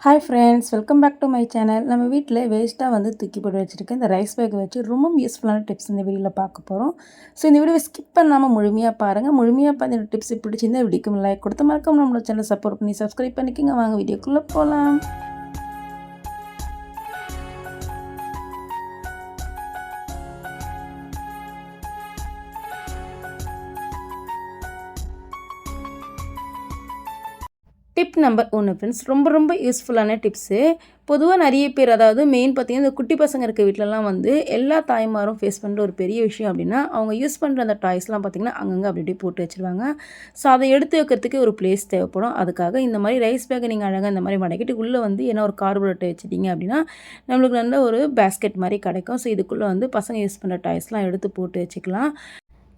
Hi friends welcome back to my channel நம்ம வீட்டில் வேஸ்ட்டாக வந்து தூக்கி போட்டு வச்சுருக்கேன் இந்த ரைஸ் பேக் வச்சு ரொம்ப யூஸ்ஃபுல்லான டிப்ஸ் இந்த வீடியோவில் பார்க்க போகிறோம் ஸோ இந்த வீடியோ ஸ்கிப் பண்ணாமல் முழுமையாக பாருங்கள் முழுமையாக பார்த்து இந்த டிப்ஸ் பிடிச்சிருந்தா வீடியோக்கு லைக் கொடுத்த மறக்காம நம்மளோட சேனல் சப்போர்ட் பண்ணி சப்ஸ்கிரைப் பண்ணிக்கோங்க. வாங்க வீடியோக்குள்ளே போகலாம் டிப் நம்பர் ஒன்று ஃப்ரெண்ட்ஸ் ரொம்ப ரொம்ப யூஸ்ஃபுல்லான டிப்ஸு பொதுவாக நிறைய பேர் அதாவது மெயின் பார்த்திங்கன்னா இந்த குட்டி பசங்க இருக்க வீட்டிலலாம் வந்து எல்லா தாய்மாரும் ஃபேஸ் பண்ணுற ஒரு பெரிய விஷயம் அப்படின்னா அவங்க யூஸ் பண்ணுற அந்த டாய்ஸ்லாம் பார்த்திங்கன்னா அங்கங்கே அப்படி அப்படியே போட்டு வச்சுருவாங்க. ஸோ அதை எடுத்து வைக்கிறதுக்கு ஒரு பிளேஸ் தேவைப்படும். அதுக்காக இந்த மாதிரி ரைஸ் பேக்கை நீங்கள் அழகாக இந்த மாதிரி மடக்கிட்டு உள்ளே வந்து என்ன ஒரு கார்பரேட்டை வச்சுட்டிங்க அப்படின்னா நம்மளுக்கு நல்ல ஒரு பேஸ்கெட் மாதிரி கிடைக்கும். ஸோ இதுக்குள்ளே வந்து பசங்க யூஸ் பண்ணுற டாய்ஸ்லாம் எடுத்து போட்டு வச்சுக்கலாம்.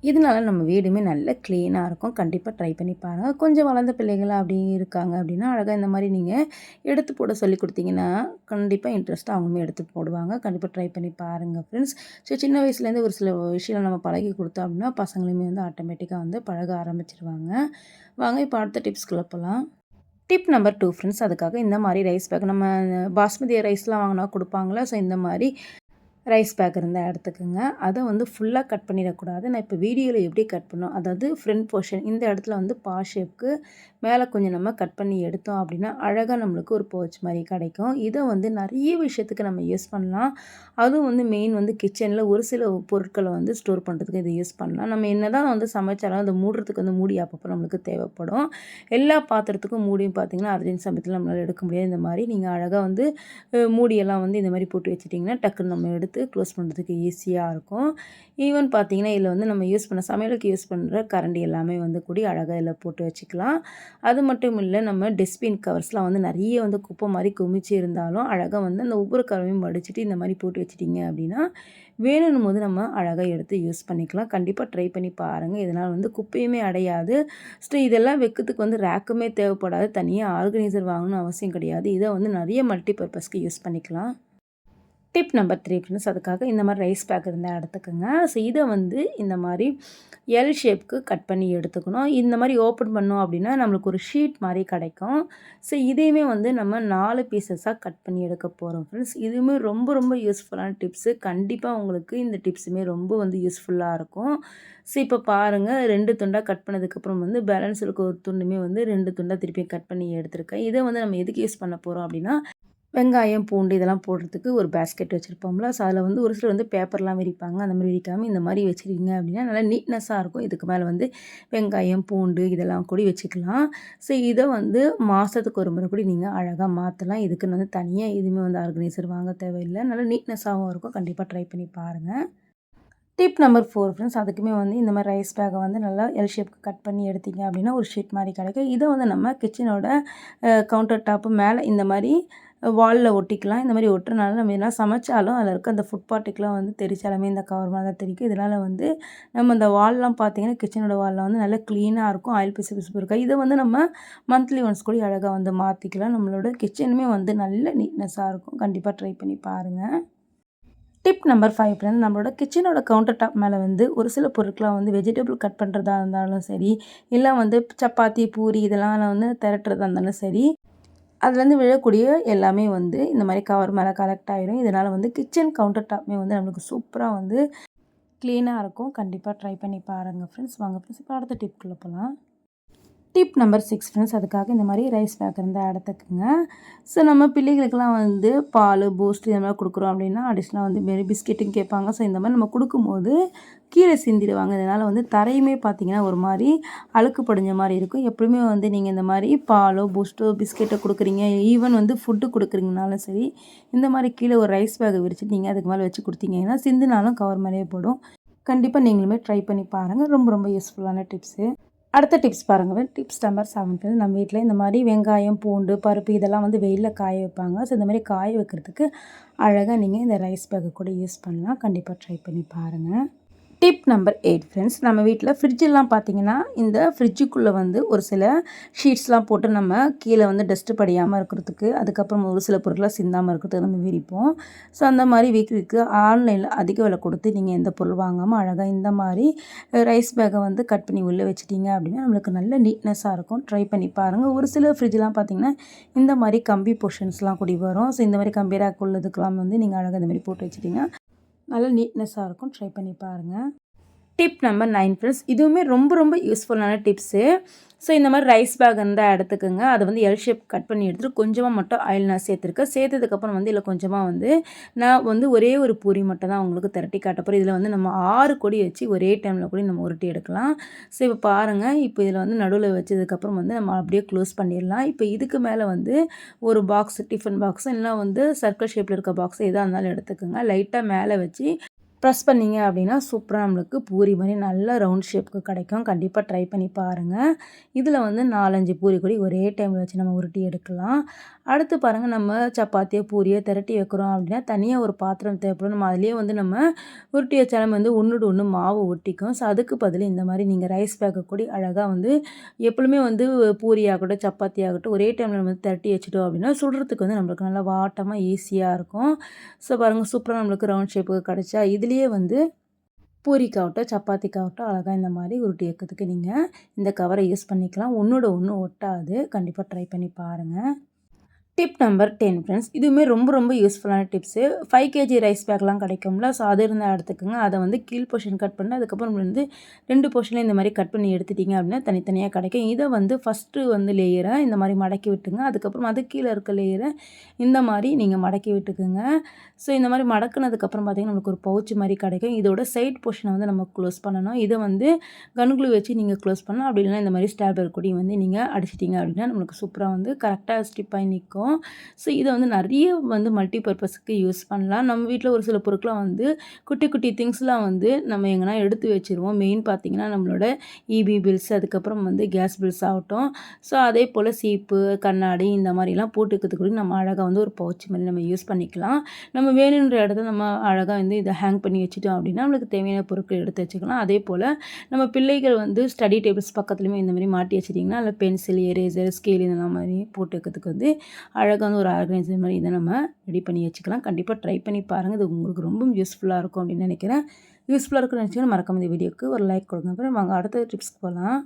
இதனால நம்ம வீடுமே நல்ல க்ளீனாக இருக்கும். கண்டிப்பாக ட்ரை பண்ணி பாருங்கள் கொஞ்சம் வளர்ந்த பிள்ளைகளாக அப்படி இருக்காங்க அப்படின்னா அழகாக இந்த மாதிரி நீங்கள் எடுத்து போட சொல்லி கொடுத்தீங்கன்னா கண்டிப்பாக இன்ட்ரெஸ்ட்டாக அவங்களுமே எடுத்து போடுவாங்க. கண்டிப்பாக ட்ரை பண்ணி பாருங்கள் ஃப்ரெண்ட்ஸ் ஸோ சின்ன வயசுலேருந்து ஒரு சில விஷயம் நம்ம பழகி கொடுத்தோம் அப்படின்னா பசங்களுமே வந்து ஆட்டோமேட்டிக்காக வந்து பழக ஆரம்பிச்சிருவாங்க. வாங்க இப்போ அடுத்த டிப்ஸ்குள்ளே போகலாம் டிப் நம்பர் டூ ஃப்ரெண்ட்ஸ் அதுக்காக இந்த மாதிரி ரைஸ் பேக் நம்ம பாஸ்மதி ரைஸ்லாம் வாங்கினா கொடுப்பாங்களா ஸோ இந்த மாதிரி ரைஸ் பேக் இருந்தால் எடுத்துக்கோங்க. அதை வந்து ஃபுல்லாக கட் பண்ணிடக்கூடாது. நான் இப்போ வீடியோவில் எப்படி கட் பண்ணோம்? அதாவது ஃப்ரண்ட் போர்ஷன் இந்த இடத்துல வந்து பா ஷேப்க்கு மேலே கொஞ்சம் நம்ம கட் பண்ணி எடுத்தோம் அப்படின்னா அழகாக நம்மளுக்கு ஒரு போச் மாதிரி கிடைக்கும். இதை வந்து நிறைய விஷயத்துக்கு நம்ம யூஸ் பண்ணலாம். அதுவும் வந்து மெயின் வந்து கிச்சனில் ஒரு சில பொருட்களை வந்து ஸ்டோர் பண்ணுறதுக்கு இதை யூஸ் பண்ணலாம். நம்ம என்ன தான் வந்து சமைச்சாலும் அதை மூடுறதுக்கு வந்து மூடி அப்பப்போ நம்மளுக்கு தேவைப்படும். எல்லா பாத்திரத்துக்கும் மூடியும் பார்த்திங்கன்னா அர்ஜென்ட் சமயத்தில் நம்மளால் எடுக்க முடியாது. இந்த மாதிரி நீங்கள் அழகாக வந்து மூடியெல்லாம் வந்து இந்த மாதிரி போட்டு வச்சுட்டிங்கன்னா டக்குன்னு நம்ம எடுத்து எடுத்து க்ளோஸ் பண்ணுறதுக்கு ஈஸியாக இருக்கும். ஈவன் பார்த்திங்கன்னா இதில் வந்து நம்ம யூஸ் பண்ண சமையலுக்கு யூஸ் பண்ணுற கரண்டி எல்லாமே வந்து கூடி அழகாக இதில் போட்டு வச்சுக்கலாம். அது மட்டும் இல்லை நம்ம டஸ்ட்பின் கவர்ஸ்லாம் வந்து நிறைய வந்து குப்பை மாதிரி குமிச்சு இருந்தாலும் அழகாக வந்து அந்த ஒவ்வொரு கரவையும் மடிச்சுட்டு இந்த மாதிரி போட்டு வச்சிட்டிங்க அப்படின்னா வேணும் போது நம்ம அழகாக எடுத்து யூஸ் பண்ணிக்கலாம். கண்டிப்பாக ட்ரை பண்ணி பாருங்கள் இதனால் வந்து குப்பையுமே அடையாது. ஸோ இதெல்லாம் வைக்கிறதுக்கு வந்து ரேக்குமே தேவைப்படாது. தனியாக ஆர்கனைசர் வாங்கணும்னு அவசியம் கிடையாது. இதை வந்து நிறைய மல்டி பர்பஸ்க்கு யூஸ் பண்ணிக்கலாம். டிப் நம்பர் த்ரீ ஃப்ரெண்ட்ஸ் அதுக்காக இந்த மாதிரி ரைஸ் பேக் இருந்தால் எடுத்துக்கோங்க. ஸோ இதை வந்து இந்த மாதிரி எல் ஷேப்க்கு கட் பண்ணி எடுத்துக்கணும். இந்த மாதிரி ஓப்பன் பண்ணோம் அப்படின்னா நம்மளுக்கு ஒரு ஷீட் மாதிரி கிடைக்கும். ஸோ இதையுமே வந்து நம்ம நாலு பீசஸாக கட் பண்ணி எடுக்க போகிறோம் ஃப்ரெண்ட்ஸ் இதுவுமே ரொம்ப ரொம்ப யூஸ்ஃபுல்லான டிப்ஸு கண்டிப்பாக உங்களுக்கு இந்த டிப்ஸுமே ரொம்ப வந்து யூஸ்ஃபுல்லாக இருக்கும். ஸோ இப்போ பாருங்கள் ரெண்டு துண்டாக கட் பண்ணதுக்கப்புறம் வந்து பேலன்ஸ் இருக்க ஒரு துண்டுமே வந்து ரெண்டு துண்டாக திருப்பி கட் பண்ணி எடுத்திருக்கேன். இதை வந்து நம்ம எதுக்கு யூஸ் பண்ண போகிறோம் அப்படின்னா வெங்காயம் பூண்டு இதெல்லாம் போடுறதுக்கு ஒரு பேஸ்கெட் வச்சுருப்போம்ல. ஸோ அதில் வந்து ஒரு சிலர் வந்து பேப்பர்லாம் விரிப்பாங்க. அந்த மாதிரி விரிக்காமல் இந்த மாதிரி வச்சுருக்கீங்க அப்படின்னா நல்லா நீட்னஸாக இருக்கும். இதுக்கு மேலே வந்து வெங்காயம் பூண்டு இதெல்லாம் கூட வச்சுக்கலாம். ஸோ இதை வந்து மாதத்துக்கு ஒரு முறை கூட நீங்கள் அழகாக மாற்றலாம் இதுக்குன்னு வந்து தனியாக எதுவுமே வந்து ஆர்கனைசர் வாங்க தேவையில்லை. நல்லா நீட்னஸாகவும் இருக்கும். கண்டிப்பாக ட்ரை பண்ணி பாருங்கள் டிப் நம்பர் ஃபோர் ஃப்ரெண்ட்ஸ் அதுக்குமே வந்து இந்த மாதிரி ரைஸ் பேக்கை வந்து நல்லா எல் ஷேப்க்கு கட் பண்ணி எடுத்திங்க அப்படின்னா ஒரு ஷீட் மாதிரி கிடைக்கும். இதை வந்து நம்ம கிச்சனோட கவுண்டர் டாப்பு மேலே இந்த மாதிரி வாலில் ஒட்டிக்கலாம். இந்த மாதிரி ஒட்டுறனால நம்ம எல்லாம் சமைச்சாலும் அதில் இருக்க அந்த ஃபுட் பார்ட்டிக்கெலாம் வந்து தெரிச்சாலுமே இந்த கவர் மாதிரி தான் தெரிக்கும். இதனால் வந்து நம்ம இந்த வால்லாம் பார்த்திங்கன்னா கிச்சனோட வாலில் வந்து நல்லா க்ளீனாக இருக்கும். ஆயில் பிசு பிசுப்பு இருக்கா இதை வந்து நம்ம மந்த்லி ஒன்ஸ் கூட அழகாக வந்து மாற்றிக்கலாம் நம்மளோட கிச்சனுமே வந்து நல்ல நீட்னஸாக இருக்கும். கண்டிப்பாக ட்ரை பண்ணி பாருங்கள் டிப் நம்பர் ஃபைவ் ஃப்ரெண்ட் நம்மளோட கிச்சனோட கவுண்டர் டாப் மேலே வந்து ஒரு சில பொருட்களாக வந்து வெஜிடபிள் கட் பண்ணுறதா இருந்தாலும் சரி இல்லை வந்து சப்பாத்தி பூரி இதெல்லாம் வந்து திரட்டுறதா இருந்தாலும் சரி அதுலேருந்து விழக்கூடிய எல்லாமே வந்து இந்த மாதிரி கவர் மேலே கலெக்ட் ஆகிடும் இதனால் வந்து கிச்சன் கவுண்டர் டாப்மே வந்து நம்மளுக்கு சூப்பராக வந்து க்ளீனாக இருக்கும். கண்டிப்பாக ட்ரை பண்ணி பாருங்கள் ஃப்ரெண்ட்ஸ் வாங்க ஃப்ரெண்ட்ஸ் இப்போ அடுத்த டிப்குள்ளே போகலாம் டிப் நம்பர் சிக்ஸ் ஃப்ரெண்ட்ஸ் அதுக்காக இந்த மாதிரி ரைஸ் பேக் இருந்தால் எடுத்துக்கோங்க. ஸோ நம்ம பிள்ளைகளுக்கெல்லாம் வந்து பால் பூஸ்ட் இந்த மாதிரி கொடுக்குறோம் அப்படின்னா அடிஷ்னலாக வந்து வெறும் பிஸ்கெட்டும் கேட்பாங்க. ஸோ இந்த மாதிரி நம்ம கொடுக்கும்போது கீழே சிந்திடுவாங்க. இதனால் வந்து தரையுமே பார்த்திங்கன்னா ஒரு மாதிரி அழுக்கு படிஞ்ச மாதிரி இருக்கும். எப்பவுமே வந்து நீங்கள் இந்த மாதிரி பாலோ பூஸ்ட்டோ பிஸ்கெட்டோ கொடுக்குறீங்க. ஈவன் வந்து ஃபுட்டு கொடுக்குறீங்கனாலும் சரி இந்த மாதிரி கீழே ஒரு ரைஸ் பேக்கை விரிச்சிட்டு நீங்கள் அதுக்கு மேலே வச்சு கொடுத்தீங்கன்னா சிந்தினாலும் கவர் மேலேயே போடும். கண்டிப்பாக நீங்களுமே ட்ரை பண்ணி பாருங்கள் ரொம்ப ரொம்ப யூஸ்ஃபுல்லான டிப்ஸு அடுத்த டிப்ஸ் பாருங்கள் டிப்ஸ் நம்பர் செவன் நம்ம வீட்டில் இந்த மாதிரி வெங்காயம் பூண்டு பருப்பு இதெல்லாம் வந்து வெயிலில் காய வைப்பாங்க. ஸோ இந்த மாதிரி காய வைக்கிறதுக்கு அழகாக நீங்கள் இந்த ரைஸ் பேக்கை கூட யூஸ் பண்ணலாம். கண்டிப்பாக ட்ரை பண்ணி பாருங்கள் டிப் நம்பர் எயிட் ஃப்ரெண்ட்ஸ் நம்ம வீட்டில் ஃப்ரிட்ஜெல்லாம் பார்த்தீங்கன்னா இந்த ஃப்ரிட்ஜுக்குள்ளே வந்து ஒரு சில ஷீட்ஸ்லாம் போட்டு நம்ம கீழே வந்து டஸ்ட்டு படியாமல் இருக்கிறதுக்கு அதுக்கப்புறம் ஒரு சில பொருட்களாக சிந்தாமல் இருக்கிறதுக்கு நம்ம விரிப்போம். ஸோ அந்த மாதிரி வீட்டுக்கு ஆன்லைனில் அதிக விலை கொடுத்து நீங்கள் எந்த பொருள் வாங்காமல் அழகாக இந்த மாதிரி ரைஸ் பேக்கை வந்து கட் பண்ணி உள்ளே வச்சிட்டிங்க அப்படின்னா நம்மளுக்கு நல்ல நீட்னஸாக இருக்கும். ட்ரை பண்ணி பாருங்கள் ஒரு சில ஃப்ரிட்ஜெலாம் பார்த்தீங்கன்னா இந்த மாதிரி கம்பி போர்ஷன்ஸ்லாம் கூடி வரும். ஸோ இந்த மாதிரி கம்பி ரேக் உள்ளதுக்கெலாம் வந்து நீங்கள் அழகாக இந்த மாதிரி போட்டு வச்சிட்டிங்கன்னா நல்லா நீட்னஸாக இருக்கும். ட்ரை பண்ணி பாருங்கள் டிப் நம்பர் நைன் ஃப்ரெண்ட்ஸ் இதுவுமே ரொம்ப ரொம்ப யூஸ்ஃபுல்லான டிப்ஸு ஸோ இந்த மாதிரி ரைஸ் பேக் இருந்தால் எடுத்துக்கோங்க. அதை வந்து எல் ஷேப் கட் பண்ணி எடுத்துகிட்டு கொஞ்சமாக மட்டும் ஆயில் நான் சேர்த்துருக்கேன். சேர்த்ததுக்கப்புறம் வந்து இதில் கொஞ்சமாக வந்து நான் வந்து ஒரே ஒரு பூரி மட்டும் தான் உங்களுக்கு திரட்டி காட்டப்போகிறோம் இதில் வந்து நம்ம ஆறு கொடி வச்சு ஒரே டைமில் கூட நம்ம உருட்டி எடுக்கலாம். ஸோ இப்போ பாருங்கள் இப்போ இதில் வந்து நடுவில் வச்சதுக்கப்புறம் வந்து நம்ம அப்படியே க்ளோஸ் பண்ணிடலாம். இப்போ இதுக்கு மேலே வந்து ஒரு பாக்ஸ் டிஃபன் பாக்ஸ் இல்லைனா வந்து சர்க்கிள் ஷேப்பில் இருக்க பாக்ஸ் எதாக இருந்தாலும் எடுத்துக்கோங்க. லைட்டாக மேலே வச்சு ப்ரெஸ் பண்ணிங்க அப்படின்னா சூப்பராக நம்மளுக்கு பூரி மாதிரி நல்ல ரவுண்ட் ஷேப்புக்கு கிடைக்கும். கண்டிப்பாக ட்ரை பண்ணி பாருங்கள் இதில் வந்து நாலஞ்சு பூரி கொடி ஒரே டைமில் வச்சு நம்ம உருட்டி எடுக்கலாம். அடுத்து பாருங்கள் நம்ம சப்பாத்தியோ பூரியோ திரட்டி வைக்கிறோம் அப்படின்னா தனியாக ஒரு பாத்திரம் தேவைப்படும். நம்ம அதிலே வந்து நம்ம உருட்டி வச்சாலும் வந்து ஒன்றுடு ஒன்று மாவு ஒட்டிக்கும். ஸோ அதுக்கு பதில் இந்த மாதிரி நீங்கள் ரைஸ் பேக்கை கூடி அழகாக வந்து எப்பவுமே வந்து பூரி ஆகட்டும் சப்பாத்தி ஆகட்டும் ஒரே டைமில் நம்ம திரட்டி வச்சுட்டோம் அப்படின்னா சுடுறதுக்கு வந்து நம்மளுக்கு நல்லா வாட்டமாக ஈஸியாக இருக்கும். ஸோ பாருங்கள் சூப்பராக நம்மளுக்கு ரவுண்ட் ஷேப்புக்கு கிடச்சா. இது இதுலேயே வந்து பூரிக்காகட்டும் சப்பாத்திக்காகட்டும் அழகாக இந்த மாதிரி உருட்டி வைக்கிறதுக்கு நீங்கள் இந்த கவரை யூஸ் பண்ணிக்கலாம். ஒன்றோட ஒன்று ஒட்டாது. கண்டிப்பாக ட்ரை பண்ணி பாருங்கள் டிப் நம்பர் டென் ஃப்ரெண்ட்ஸ் இதுவுமே ரொம்ப ரொம்ப யூஸ்ஃபுல்லான டிப்ஸு ஃபைவ் கேஜி ரைஸ் பேக்லாம் கிடைக்கும்ல. ஸோ அது இருந்தால் எடுத்துக்கோங்க. அதை வந்து கீழ் போர்ஷன் கட் பண்ணி. அதுக்கப்புறம் வந்து ரெண்டு போர்ஷனில் இந்த மாதிரி கட் பண்ணி எடுத்துட்டிங்க அப்படின்னா தனித்தனியாக கிடைக்கும். இதை வந்து ஃபஸ்ட்டு வந்து லேயரை இந்த மாதிரி மடக்கி விட்டுங்க. அதுக்கப்புறம் அது கீழே இருக்க லேயரை இந்த மாதிரி நீங்கள் மடக்கி விட்டுக்குங்க. ஸோ இந்த மாதிரி மடக்குனதுக்கப்புறம் பார்த்திங்கன்னா நமக்கு ஒரு பவுச் மாதிரி கிடைக்கும். இதோட சைட் போர்ஷனை வந்து நம்ம க்ளோஸ் பண்ணணும். இதை வந்து கனுக்குழு வச்சு நீங்கள் க்ளோஸ் பண்ணலாம். அப்படி இல்லைன்னா இந்த மாதிரி ஸ்டாப்லர் கொடி வந்து நீங்கள் அடிச்சிட்டிங்க அப்படின்னா நம்மளுக்கு சூப்பராக வந்து கரெக்டாக ஸ்டிப்பாகி நிற்கும். இருக்கும். ஸோ இதை வந்து நிறைய வந்து மல்டி பர்பஸுக்கு யூஸ் பண்ணலாம். நம்ம வீட்டில் ஒரு சில பொருட்களாம் வந்து குட்டி குட்டி திங்ஸ்லாம் வந்து நம்ம எங்கன்னா எடுத்து வச்சுருவோம். மெயின் பார்த்திங்கன்னா நம்மளோட இபி பில்ஸ் அதுக்கப்புறம் வந்து கேஸ் பில்ஸ் ஆகட்டும். ஸோ அதே போல் சீப்பு கண்ணாடி இந்த மாதிரிலாம் போட்டுக்கிறதுக்கு நம்ம அழகாக வந்து ஒரு பவுச் மாதிரி நம்ம யூஸ் பண்ணிக்கலாம். நம்ம வேணுன்ற இடத்துல நம்ம அழகாக வந்து இதை ஹேங் பண்ணி வச்சுட்டோம் அப்படின்னா நம்மளுக்கு தேவையான பொருட்கள் எடுத்து வச்சுக்கலாம். அதே போல் நம்ம பிள்ளைகள் வந்து ஸ்டடி டேபிள்ஸ் பக்கத்துலேயுமே இந்த மாதிரி மாட்டி வச்சிட்டிங்கன்னா அதில் பென்சில் எரேசர் ஸ்கேல் இந்த மாதிரி போட்டுக்கிறதுக்கு வந்து அழகாக வந்து ஒரு ஆர்கனைசர் மாதிரி இதை நம்ம ரெடி பண்ணி வச்சுக்கலாம். கண்டிப்பாக ட்ரை பண்ணி பாருங்கள் இது உங்களுக்கு ரொம்ப யூஸ்ஃபுல்லாக இருக்கும் அப்படின்னு நினைக்கிறேன். யூஸ்ஃபுல்லாக இருக்குன்னு நினச்சிங்கன்னா மறக்காம இந்த வீடியோக்கு ஒரு லைக் கொடுங்க. அப்புறம் வாங்க அடுத்த டிப்ஸ்க்கு போகலாம்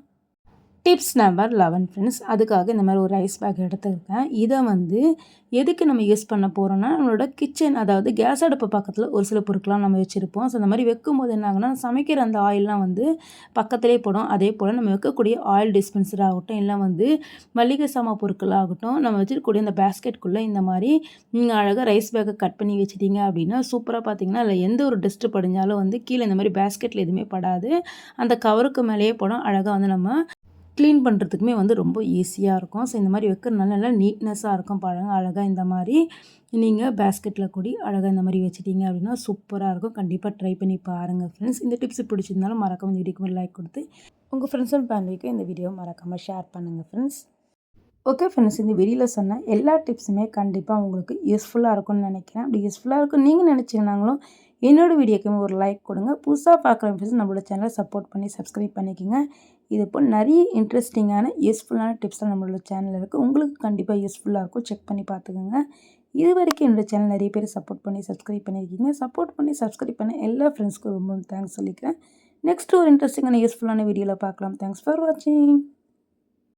டிப்ஸ் நம்பர் லெவன் ஃப்ரெண்ட்ஸ் அதுக்காக இந்த மாதிரி ஒரு ரைஸ் பேக் எடுத்துருக்கேன். இதை வந்து எதுக்கு நம்ம யூஸ் பண்ண போகிறோன்னா நம்மளோட கிச்சன் அதாவது கேஸ் அடுப்பு பக்கத்தில் ஒரு சில பொருட்கள்லாம் நம்ம வச்சுருப்போம். ஸோ அந்த மாதிரி வைக்கும் போது என்ன ஆகுனா சமைக்கிற அந்த ஆயிலெலாம் வந்து பக்கத்திலே போடும். அதே போல் நம்ம வைக்கக்கூடிய ஆயில் டிஸ்பென்சர் ஆகட்டும் இல்லை வந்து மளிகை சாமா பொருட்கள் ஆகட்டும் நம்ம வச்சுருக்கக்கூடிய அந்த பேஸ்கெட்குள்ளே இந்த மாதிரி நீங்கள் அழகாக ரைஸ் பேக்கை கட் பண்ணி வச்சுட்டீங்க அப்படின்னா சூப்பராக பார்த்தீங்கன்னா அதில் எந்த ஒரு டஸ்ட்டு படிஞ்சாலும் வந்து கீழே இந்த மாதிரி பேஸ்கெட்டில் எதுவுமே படாது. அந்த கவருக்கு மேலேயே போடும் அழகாக வந்து நம்ம க்ளீன் பண்ணுறதுக்குமே வந்து ரொம்ப ஈஸியாக இருக்கும். ஸோ இந்த மாதிரி வைக்கிறதுனால நல்லா நீட்னஸாக இருக்கும். பழங்க அழகாக இந்த மாதிரி நீங்கள் பேஸ்கெட்டில் கூடி அழகாக இந்த மாதிரி வச்சுட்டீங்க அப்படின்னா சூப்பராக இருக்கும். கண்டிப்பாக ட்ரை பண்ணி பாருங்கள் ஃப்ரெண்ட்ஸ் இந்த டிப்ஸ் பிடிச்சிருந்தாலும் மறக்காம இந்த வீடியோக்கு லைக் கொடுத்து உங்கள் ஃப்ரெண்ட்ஸ் அண்ட் ஃபேமிலிக்கும் இந்த வீடியோ மறக்காமல் ஷேர் பண்ணுங்கள் ஃப்ரெண்ட்ஸ் ஓகே ஃப்ரெண்ட்ஸ் இந்த வீடியோவில் சொன்ன எல்லா டிப்ஸுமே கண்டிப்பாக உங்களுக்கு யூஸ்ஃபுல்லாக இருக்கும்னு நினைக்கிறேன். அப்படி யூஸ்ஃபுல்லாக இருக்கும் நீங்கள் நினச்சிங்கனாங்களும் என்னோடய வீடியோக்குமே ஒரு லைக் கொடுங்க. புதுசாக பார்க்குற ஃப்ரெண்ட்ஸ் நம்மளோட சேனலை சப்போர்ட் பண்ணி சப்ஸ்கிரைப் பண்ணிக்கோங்க. இது போல் நிறைய இன்ட்ரெஸ்டிங்கான யூஸ்ஃபுல்லான டிப்ஸ்லாம் நம்மளோட சேனலில் இருக்குது உங்களுக்கு கண்டிப்பாக யூஸ்ஃபுல்லாக இருக்கும். செக் பண்ணி பார்த்துக்கோங்க. இது வரைக்கும் என்னோடய சேனல் நிறைய பேர் சப்போர்ட் பண்ணி சப்ஸ்கிரைப் பண்ணியிருக்கீங்க. சப்போர்ட் பண்ணி சப்ஸ்கிரைப் பண்ண எல்லா ஃப்ரெண்ட்ஸ்க்கும் ரொம்ப தேங்க்ஸ் சொல்லிக்கிறேன். நெக்ஸ்ட் ஒரு இன்ட்ரெஸ்டிங்கான யூஸ்ஃபுல்லான வீடியோவில் பார்க்கலாம். தேங்க்ஸ் ஃபார் வாட்சிங்